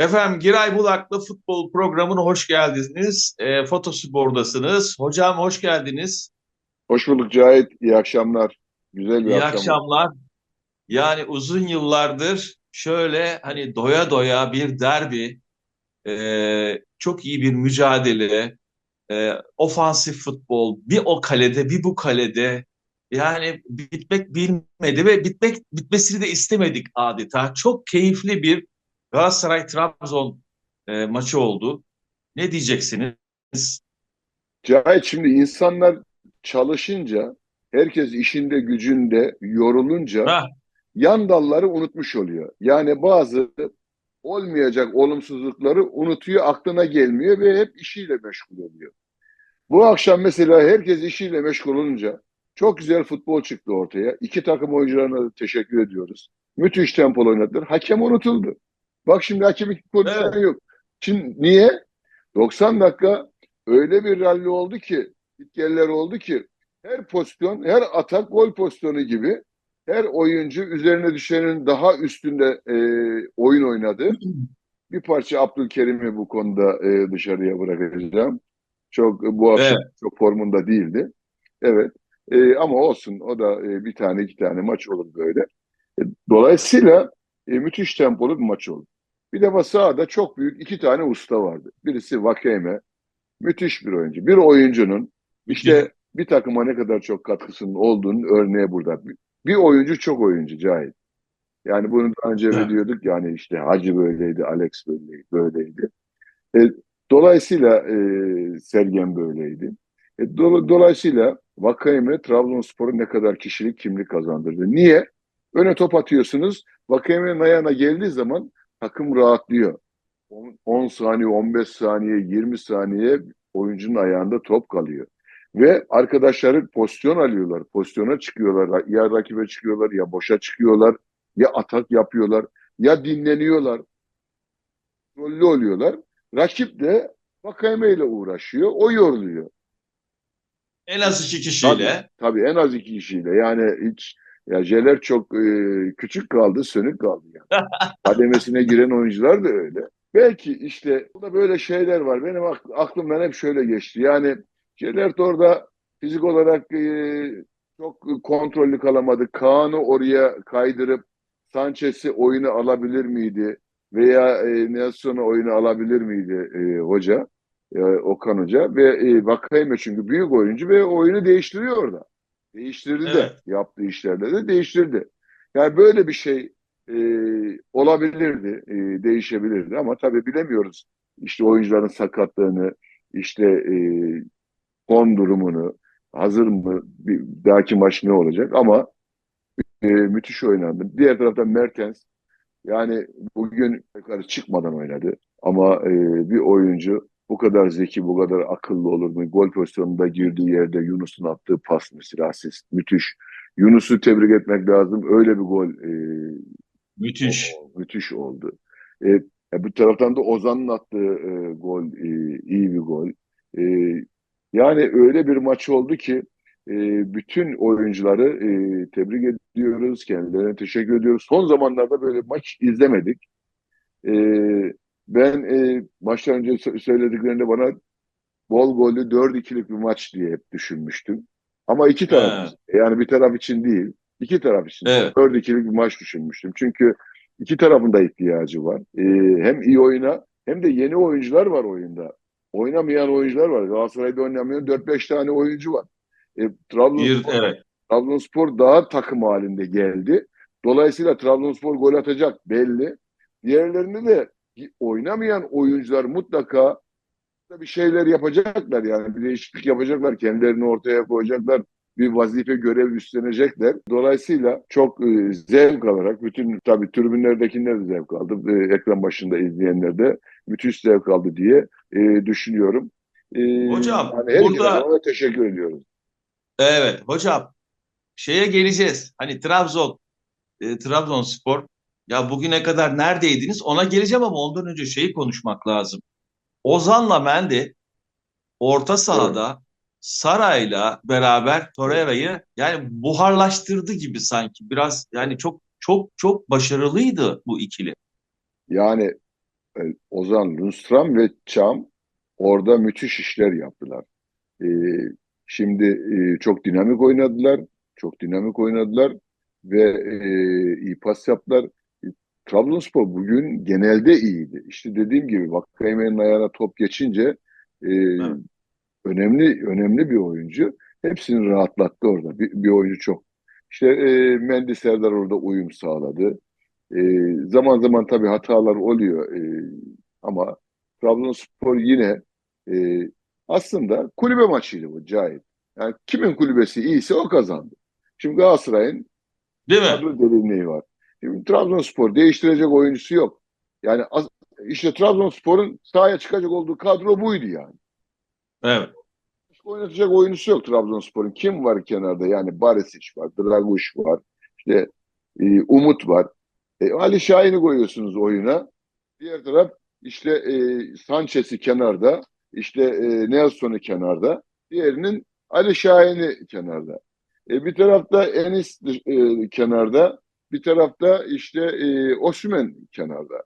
Efendim Giray Bulak'la futbol programına hoş geldiniz. E, Fotospor'dasınız. Hocam hoş geldiniz. Hoş bulduk Cahit. İyi akşamlar. Güzel bir İyi akşam. akşamlar. Yani uzun yıllardır şöyle hani doya doya bir derbi, e, çok iyi bir mücadele, e, ofansif futbol, bir o kalede bir bu kalede. Yani bitmek bilmedi ve bitmek bitmesini de istemedik adeta. Çok keyifli bir Galatasaray-Trabzon e, maçı oldu. Ne diyeceksiniz? Cahit şimdi insanlar çalışınca, herkes işinde gücünde yorulunca Ha, yan dalları unutmuş oluyor. Yani bazı olmayacak olumsuzlukları unutuyor, aklına gelmiyor ve hep işiyle meşgul oluyor. Bu akşam mesela herkes işiyle meşgul olunca çok güzel futbol çıktı ortaya. İki takım oyuncularına da teşekkür ediyoruz. Müthiş tempolu oynadılar. Hakem unutuldu. Bak şimdi hakem iki pozisyon evet, yok. Şimdi niye? 90 dakika öyle bir ralli oldu ki, gitgeller oldu ki her pozisyon, her atak gol pozisyonu gibi her oyuncu üzerine düşenin daha üstünde e, oyun oynadı. Bir parça Abdülkerim'i bu konuda e, dışarıya bırakacağım. Çok bu akşam evet. çok formunda değildi. Evet. E, ama olsun. O da e, bir tane iki tane maç olur böyle. E, dolayısıyla e, müthiş tempolu bir maç oldu. Bir de sahada çok büyük iki tane usta vardı. Birisi Vakeme. Müthiş bir oyuncu. Bir oyuncunun işte bir takıma ne kadar çok katkısının olduğunun örneği burada. Bir, oyuncu çok oyuncu Cahit. Yani bunu daha önce Evet. biliyorduk yani işte Hacı böyleydi, Alex böyleydi, böyleydi. E, dolayısıyla e, Sergen böyleydi. E, do- dolayısıyla Vakayeme Trabzonspor'un ne kadar kişilik kimlik kazandırdı. Niye? Öne top atıyorsunuz. Vakayeme'nin ayağına geldiği zaman takım rahatlıyor. 10, 10 saniye, 15 saniye, 20 saniye oyuncunun ayağında top kalıyor. Ve arkadaşları pozisyon alıyorlar. Pozisyona çıkıyorlar. Ya rakibe çıkıyorlar, ya boşa çıkıyorlar, ya atak yapıyorlar, ya dinleniyorlar. Rollü oluyorlar. Rakip de Vakayeme ile uğraşıyor. O yoruluyor. En az iki Tabii, kişiyle. tabii en az iki kişiyle. Yani hiç ya Jeler çok e, küçük kaldı, sönük kaldı yani. Kademesine giren oyuncular da öyle. Belki işte burada böyle şeyler var. Benim ak- aklımdan hep şöyle geçti. Yani Jelert orada fizik olarak e, çok kontrollü kalamadı. Kaan'ı oraya kaydırıp Sanchez'i oyunu alabilir miydi? Veya e, Nelson'u oyunu alabilir miydi e, hoca? e, Okan Hoca ve e, Vakayeme çünkü büyük oyuncu ve oyunu değiştiriyor orada. Değiştirdi de Evet. yaptığı işlerde de değiştirdi. Yani böyle bir şey e, olabilirdi, e, değişebilirdi ama tabii bilemiyoruz. İşte oyuncuların sakatlığını, işte e, form durumunu, hazır mı, bir dahaki maç ne olacak ama e, müthiş oynandı. Diğer taraftan Mertens yani bugün yukarı çıkmadan oynadı. Ama e, bir oyuncu bu kadar zeki, bu kadar akıllı olur mu? Gol pozisyonunda girdiği yerde Yunus'un attığı pas mesela asist. Müthiş. Yunus'u tebrik etmek lazım. Öyle bir gol e, Müthiş. o- müthiş oldu. E, e, bu taraftan da Ozan'ın attığı e, gol e, iyi bir gol. E, yani öyle bir maç oldu ki e, bütün oyuncuları e, tebrik ediyoruz, kendilerine teşekkür ediyoruz. Son zamanlarda böyle maç izlemedik. E, ben e, maçtan önce sö- söylediklerinde bana bol gollü 4-2'lik bir maç diye hep düşünmüştüm. Ama iki taraf için, yani bir taraf için değil, iki taraf için evet. 4-2'lik bir maç düşünmüştüm. Çünkü iki tarafın da ihtiyacı var. E, hem iyi oyuna hem de yeni oyuncular var oyunda. Oynamayan oyuncular var. Galatasaray'da oynamayan 4-5 tane oyuncu var. E, Trabzonspor evet. Trabzonspor daha takım halinde geldi. Dolayısıyla Trabzonspor gol atacak belli. Diğerlerini de oynamayan oyuncular mutlaka bir şeyler yapacaklar yani bir değişiklik yapacaklar. Kendilerini ortaya koyacaklar. Bir vazife görev üstlenecekler. Dolayısıyla çok e, zevk alarak bütün tabii tribünlerdekiler de zevk aldı. E, ekran başında izleyenler de müthiş zevk aldı diye e, düşünüyorum. E, Hocam yani burada takıma teşekkür ediyoruz. evet hocam şeye geleceğiz. Hani Trabzon, e, Trabzonspor ya bugüne kadar neredeydiniz? Ona geleceğim ama ondan önce şeyi konuşmak lazım. Ozan'la Mendy orta Evet. sahada Saray'la beraber Torreira'yı yani buharlaştırdı gibi sanki. Biraz yani çok çok çok başarılıydı bu ikili. Yani e, Ozan Lundstram ve Çam orada müthiş işler yaptılar. E, şimdi e, çok dinamik oynadılar. Çok dinamik oynadılar ve e, iyi pas yaptılar. Trabzonspor bugün genelde iyiydi. İşte dediğim gibi Vakayeme'nin ayağına top geçince e, Evet. önemli önemli bir oyuncu. Hepsini rahatlattı orada. Bir, bir oyuncu çok. İşte e, Mendy Serdar orada uyum sağladı. E, zaman zaman tabii hatalar oluyor. E, ama Trabzonspor yine e, aslında kulübe maçıydı bu Cahit. Yani kimin kulübesi iyiyse o kazandı. Şimdi Galatasaray'ın Değil mi? kadro derinliği var. Şimdi Trabzonspor değiştirecek oyuncusu yok. Yani az- işte Trabzonspor'un sahaya çıkacak olduğu kadro buydu yani. Evet. Başka oynatacak oyuncusu yok Trabzonspor'un. Kim var kenarda? Yani Barisic var, Draguş var, işte e, Umut var. E, Ali Şahin'i koyuyorsunuz oyuna. Diğer taraf işte e, Sanchez'i kenarda, işte e, Nelson'u kenarda. Diğerinin Ali Şahin'i kenarda. E, bir tarafta Enis e, kenarda, bir tarafta işte e, Osimhen kenarda.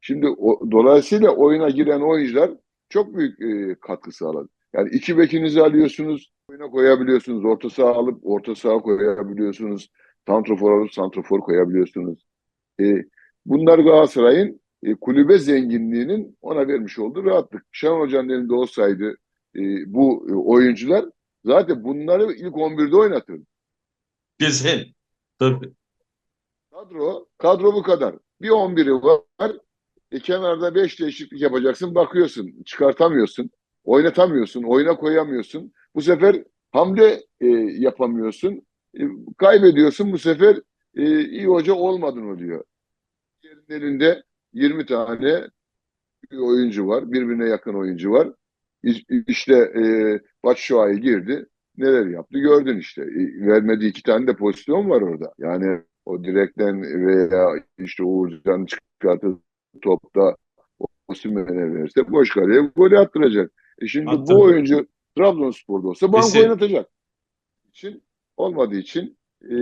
Şimdi o, dolayısıyla oyuna giren oyuncular çok büyük e, katkı sağladı. Yani iki bekinizi alıyorsunuz, oyuna koyabiliyorsunuz. Orta saha alıp orta saha koyabiliyorsunuz. Santrofor alıp santrofor koyabiliyorsunuz. E, bunlar Galatasaray'ın e, kulübe zenginliğinin ona vermiş olduğu rahatlık. Şenol Hoca'nın elinde olsaydı e, bu e, oyuncular zaten bunları ilk 11'de oynatırdı. Kesin. Tabii. Kadro, kadro bu kadar. Bir 11'i var. E, kenarda 5 değişiklik yapacaksın. Bakıyorsun. Çıkartamıyorsun. Oynatamıyorsun. Oyuna koyamıyorsun. Bu sefer hamle e, yapamıyorsun. E, kaybediyorsun. Bu sefer e, iyi hoca olmadın oluyor. Elinde 20 tane oyuncu var. Birbirine yakın oyuncu var. İşte e, Batshuayi girdi. Neler yaptı gördün işte. E, vermediği iki tane de pozisyon var orada. Yani o direkten veya işte Uğurcan çıkartıp topta Osimhen'e verirse boş kaleye gol attıracak. E şimdi Attırdı. bu oyuncu Trabzonspor'da olsa banko Kesin. oynatacak. için olmadığı için e,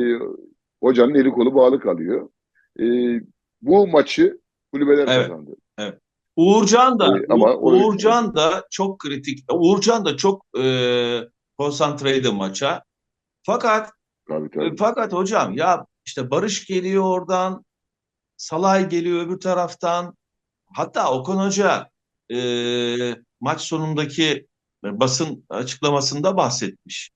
hocanın eli kolu bağlı kalıyor. E, bu maçı kulübeler Evet. kazandı. Uğurcan da Ee, ama o- Uğurcan da çok kritik. Uğurcan da çok e, konsantreydi maça. Fakat Tabii e, tabii. fakat hocam ya işte Barış geliyor oradan, Salay geliyor öbür taraftan. Hatta Okan Hoca e, maç sonundaki basın açıklamasında bahsetmiş.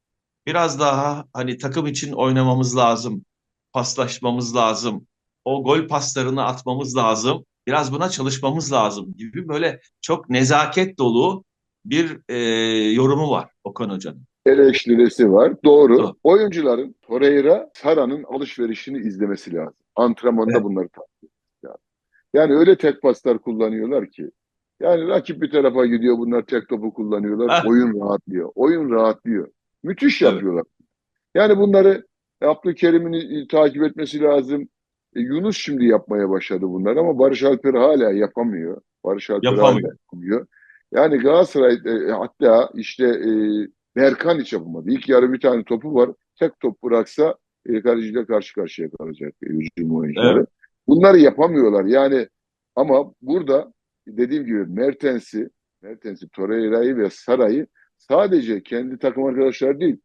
Biraz daha hani takım için oynamamız lazım, paslaşmamız lazım, o gol paslarını atmamız lazım, biraz buna çalışmamız lazım gibi böyle çok nezaket dolu bir e, yorumu var Okan Hoca'nın. Eleştirisi var. Doğru. Doğru. Oyuncuların Torreira, Sara'nın alışverişini izlemesi lazım. Antrenmanda Evet. bunları takip etmesi lazım. Yani öyle tek paslar kullanıyorlar ki. Yani rakip bir tarafa gidiyor bunlar tek topu kullanıyorlar. Ah. Oyun rahatlıyor. Oyun rahatlıyor. Müthiş Evet. yapıyorlar. Yani bunları Abdülkerim'in e, takip etmesi lazım. E, Yunus şimdi yapmaya başladı bunları ama Barış Alper hala yapamıyor. Barış Alper Yapamıyor. hala yapamıyor. Yani Galatasaray e, hatta işte e, Berkan hiç yapamadı. İlk yarı bir tane topu var. Tek top bıraksa e, kaleciyle karşı karşıya kalacak e, hücum oyuncuları. Evet. Bunları yapamıyorlar. Yani ama burada dediğim gibi Mertens'i, Mertens'i, Torreira'yı ve Saray'ı sadece kendi takım arkadaşları değil,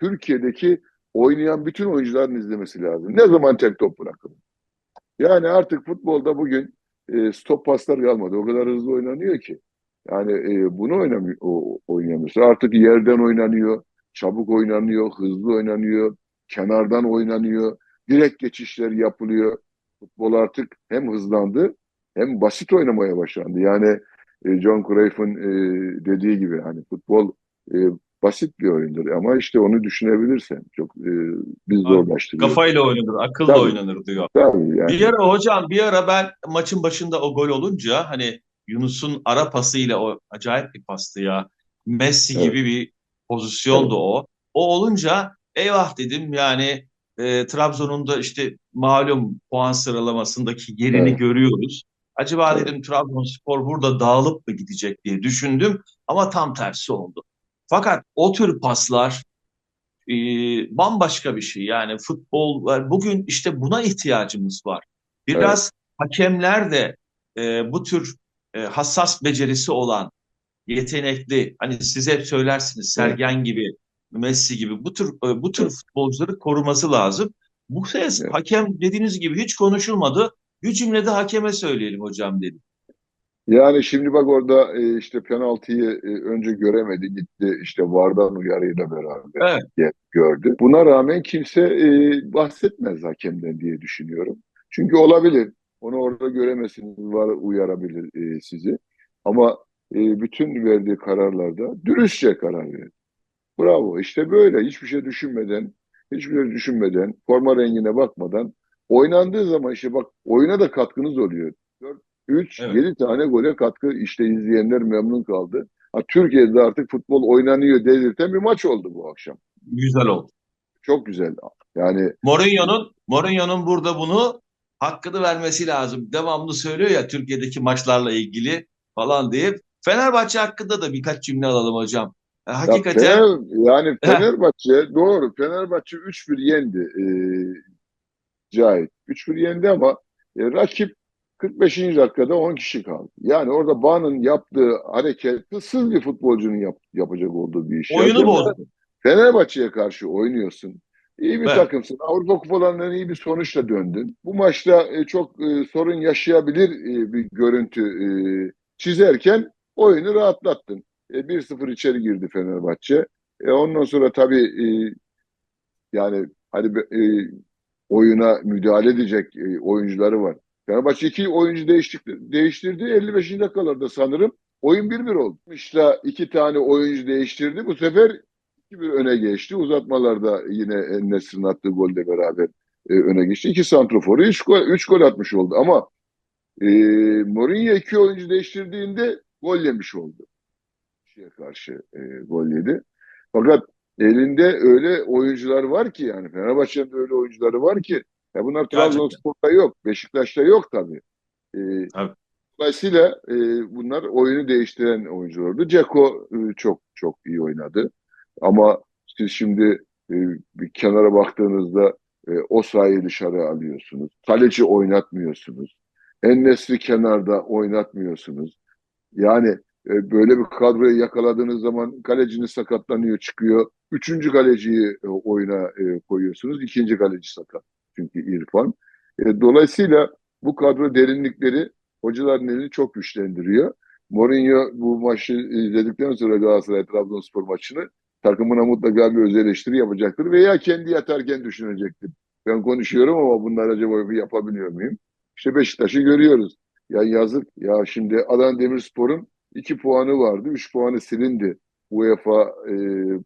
Türkiye'deki oynayan bütün oyuncuların izlemesi lazım. Ne zaman tek top bırakılır? Yani artık futbolda bugün e, stop paslar kalmadı. O kadar hızlı oynanıyor ki. Yani e, bunu oynamıyor, o. Artık yerden oynanıyor, çabuk oynanıyor, hızlı oynanıyor, kenardan oynanıyor, direkt geçişler yapılıyor. Futbol artık hem hızlandı hem basit oynamaya başlandı. Yani e, John Cruyff'un e, dediği gibi hani futbol e, basit bir oyundur ama işte onu düşünebilirsen çok e, biz zorlaştırıyor. Kafayla oynanır, akılla Tabii. oynanır diyor. Tabii yani. Bir ara hocam bir ara ben maçın başında o gol olunca hani Yunus'un ara pasıyla o acayip bir pastı ya. Messi Evet. gibi bir pozisyondu o. O olunca eyvah dedim yani e, Trabzon'un da işte malum puan sıralamasındaki yerini Evet. görüyoruz. Acaba Evet. dedim Trabzonspor burada dağılıp mı gidecek diye düşündüm ama tam tersi oldu. Fakat o tür paslar e, bambaşka bir şey. Yani futbol bugün işte buna ihtiyacımız var. Biraz hakemler de e, bu tür e, hassas becerisi olan, yetenekli, hani siz hep söylersiniz Sergen gibi, Messi gibi bu tür e, bu tür futbolcuları koruması lazım. Bu Evet. hakem dediğiniz gibi hiç konuşulmadı. Bir cümlede hakeme söyleyelim hocam dedi. Yani şimdi bak orada e, işte penaltıyı önce göremedi gitti işte VAR'dan uyarıyla beraber Evet. gördü. Buna rağmen kimse bahsetmez hakemden diye düşünüyorum. Çünkü olabilir. Onu orada göremezsiniz VAR uyarabilir e, sizi. Ama e, bütün verdiği kararlarda dürüstçe karar verdi. Bravo. İşte böyle hiçbir şey düşünmeden, hiçbir şey düşünmeden, forma rengine bakmadan oynandığı zaman işte bak oyuna da katkınız oluyor. 4 3 Evet. 7 tane gole katkı işte izleyenler memnun kaldı. Ha, Türkiye'de artık futbol oynanıyor dedirten bir maç oldu bu akşam. Güzel oldu. Çok güzel. Yani Mourinho'nun Mourinho'nun burada bunu hakkını vermesi lazım. Devamlı söylüyor ya Türkiye'deki maçlarla ilgili falan diye. Fenerbahçe hakkında da birkaç cümle alalım hocam. E, ya hakikaten Fener, yani. Fenerbahçe doğru. Fenerbahçe 3-1 yendi. E, Cahit. 3-1 yendi ama e, rakip 45. dakikada 10 kişi kaldı. Yani orada Bağ'ın yaptığı hareket hırsız bir futbolcunun yap- yapacak olduğu bir iş. oyunu Yani bozdu. Fenerbahçe'ye karşı oynuyorsun. İyi bir Evet. takımsın. Avrupa kupalarından iyi bir sonuçla döndün. Bu maçta e, çok e, sorun yaşayabilir e, bir görüntü e, çizerken oyunu rahatlattın. E, 1-0 içeri girdi Fenerbahçe. E, ondan sonra tabii e, yani hani e, oyuna müdahale edecek e, oyuncuları var. Fenerbahçe iki oyuncu değiştirdi, değiştirdi 55. dakikalarda sanırım. Oyun 1-1 oldu. İşte iki tane oyuncu değiştirdi. Bu sefer 2-1 öne geçti. Uzatmalarda yine En-Nesyri'nin attığı golle beraber e, öne geçti. İki santroforu 3 gol, üç gol atmış oldu. Ama e, Mourinho iki oyuncu değiştirdiğinde gol yemiş oldu. Şeye karşı e, gol yedi. Fakat elinde öyle oyuncular var ki yani Fenerbahçe'nin öyle oyuncuları var ki ya bunlar. Trabzonspor'da yok. Beşiktaş'ta yok tabii. E, Tabii. Dolayısıyla e, bunlar oyunu değiştiren oyunculardı. Ceko e, çok çok iyi oynadı. Ama siz şimdi e, bir kenara baktığınızda e, o sahayı dışarı alıyorsunuz. Kaleci oynatmıyorsunuz. En-Nesyri kenarda oynatmıyorsunuz. Yani e, böyle bir kadroyu yakaladığınız zaman kaleciniz sakatlanıyor, çıkıyor. Üçüncü kaleciyi e, oyuna e, koyuyorsunuz. İkinci kaleci sakat. Çünkü İrfan. E, dolayısıyla bu kadro derinlikleri hocaların elini çok güçlendiriyor. Mourinho bu maçı izledikten sonra Galatasaray Trabzonspor maçını takımına mutlaka bir öz eleştiri yapacaktır veya kendi yatarken düşünecektir. Ben konuşuyorum ama bunlar acaba yapabiliyor muyum? İşte Beşiktaş'ı görüyoruz. Ya yazık ya şimdi Adana Demirspor'un iki puanı vardı. Üç puanı silindi. UEFA e,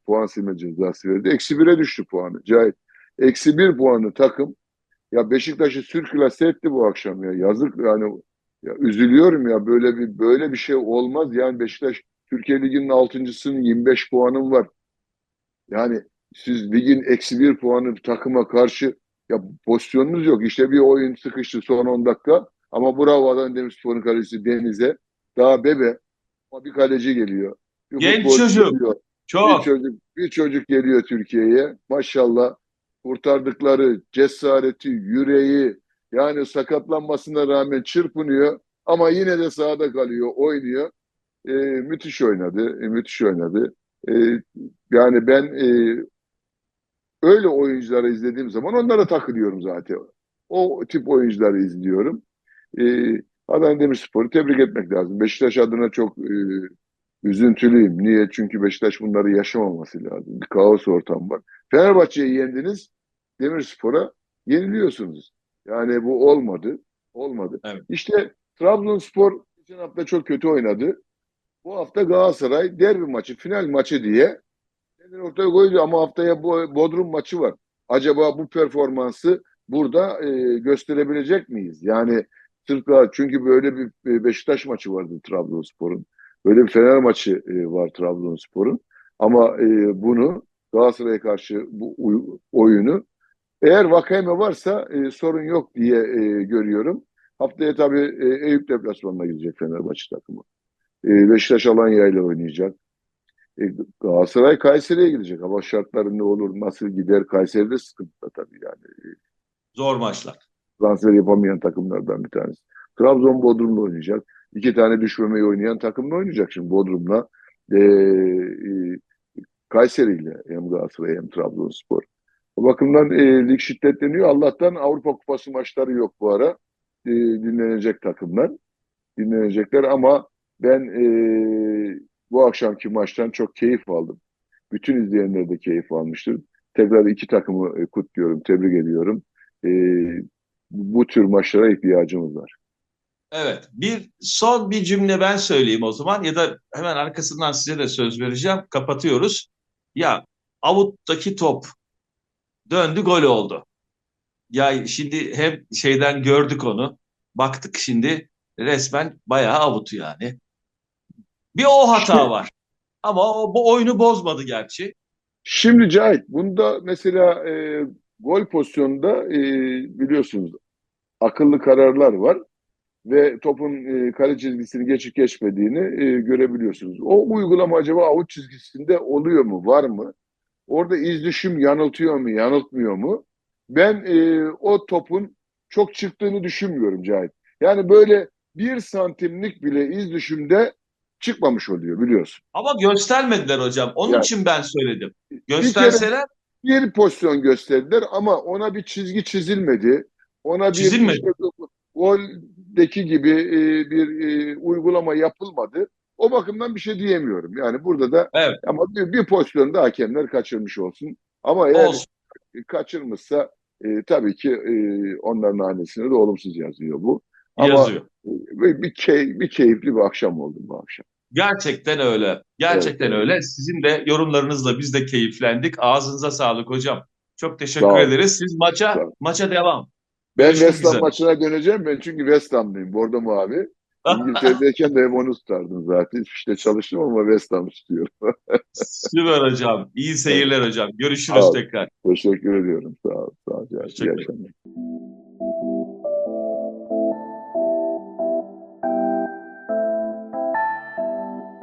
puan silme cezası verdi. Eksi bire düştü puanı. Cahit. Eksi bir puanı takım. Ya Beşiktaş'ı sürkülase etti bu akşam ya. Yazık yani ya üzülüyorum ya böyle bir böyle bir şey olmaz. Yani Beşiktaş Türkiye Ligi'nin altıncısının 25 puanım var. Yani siz ligin eksi bir puanı takıma karşı ya pozisyonunuz yok. İşte bir oyun sıkıştı son 10 dakika. Ama bravo Adana Demirspor'un kalecisi Deniz'e. Daha bebe. Ama bir kaleci geliyor. Bir Genç çocuk. geliyor. Bir Çok. çocuk, bir çocuk geliyor Türkiye'ye. Maşallah kurtardıkları cesareti, yüreği yani sakatlanmasına rağmen çırpınıyor ama yine de sahada kalıyor, oynuyor. Ee, müthiş oynadı, e, müthiş oynadı. Ee, yani ben e, öyle oyuncuları izlediğim zaman onlara takılıyorum zaten. O tip oyuncuları izliyorum. Ee, Adana Demirspor'u tebrik etmek lazım. Beşiktaş adına çok e, üzüntülüyüm. Niye? Çünkü Beşiktaş bunları yaşamaması lazım. Bir kaos ortam var. Fenerbahçe'yi yendiniz, Demirspor'a yeniliyorsunuz. Yani bu olmadı. Olmadı. Evet. İşte Trabzonspor geçen hafta çok kötü oynadı. Bu hafta Galatasaray derbi maçı, final maçı diye kendini ortaya koydu ama haftaya bu Bodrum maçı var. Acaba bu performansı burada e, gösterebilecek miyiz? Yani Sırtlar çünkü böyle bir e, Beşiktaş maçı vardı Trabzonspor'un. Böyle bir Fener maçı e, var Trabzonspor'un. Ama e, bunu Galatasaray'a karşı bu oyunu eğer Vakayeme varsa e, sorun yok diye e, görüyorum. Haftaya tabii e, Eyüp deplasmanına gidecek Fenerbahçe takımı. E, Beşiktaş Alanya ile oynayacak. E, Galatasaray Kayseri'ye gidecek. Hava şartları ne olur, nasıl gider? Kayseri'de sıkıntı tabii yani. Zor maçlar. Transfer yapamayan takımlardan bir tanesi. Trabzon Bodrum'la oynayacak. İki tane düşmemeyi oynayan takımla oynayacak şimdi Bodrum'la. E, e, Kayseri'yle hem Galatasaray hem Trabzonspor. O bakımdan e, lig şiddetleniyor. Allah'tan Avrupa Kupası maçları yok bu ara. E, dinlenecek takımlar. Dinlenecekler ama ben e, bu akşamki maçtan çok keyif aldım. Bütün izleyenler de keyif almıştır. Tekrar iki takımı e, kutluyorum, tebrik ediyorum. E, bu tür maçlara ihtiyacımız var. Evet, bir son bir cümle ben söyleyeyim o zaman ya da hemen arkasından size de söz vereceğim. Kapatıyoruz. Ya avuttaki top döndü gol oldu. Ya şimdi hem şeyden gördük onu. Baktık şimdi resmen bayağı avutu yani. Bir o hata var. Ama o, bu oyunu bozmadı gerçi. Şimdi Cahit, bunda mesela e, gol pozisyonunda e, biliyorsunuz akıllı kararlar var ve topun e, kale çizgisini geçip geçmediğini e, görebiliyorsunuz. O uygulama acaba avuç çizgisinde oluyor mu, var mı? Orada iz düşüm yanıltıyor mu, yanıltmıyor mu? Ben e, o topun çok çıktığını düşünmüyorum Cahit. Yani böyle bir santimlik bile iz düşümde çıkmamış oluyor biliyorsun. Ama göstermediler hocam. Onun Yani- için ben söyledim. Bir Gösterseler bir pozisyon gösterdiler ama ona bir çizgi çizilmedi. Ona bir Çizilmedi. işte goldeki gibi e, bir e, uygulama yapılmadı. O bakımdan bir şey diyemiyorum. Yani burada da Evet. ama bir, bir pozisyonda hakemler kaçırmış olsun. Ama eğer olsun. kaçırmışsa e, tabii ki e, onların hanesine de olumsuz yazıyor bu. Ama yazıyor. bir, key- bir keyifli bir akşam oldu bu akşam. Gerçekten öyle. Gerçekten Evet, öyle. Sizin de yorumlarınızla biz de keyiflendik. Ağzınıza sağlık hocam. Çok teşekkür ederiz. Siz maça maça devam. Ben Görüşmek West Ham maçına döneceğim. Ben çünkü West Ham'lıyım. Bordo mavi. İngiltere'deyken de hep onu tutardım zaten. İşte çalıştım ama West Ham tutuyorum. Süper hocam. İyi seyirler hocam. Görüşürüz tekrar. Teşekkür ediyorum. Sağ ol. Sağ ol. İyi akşamlar.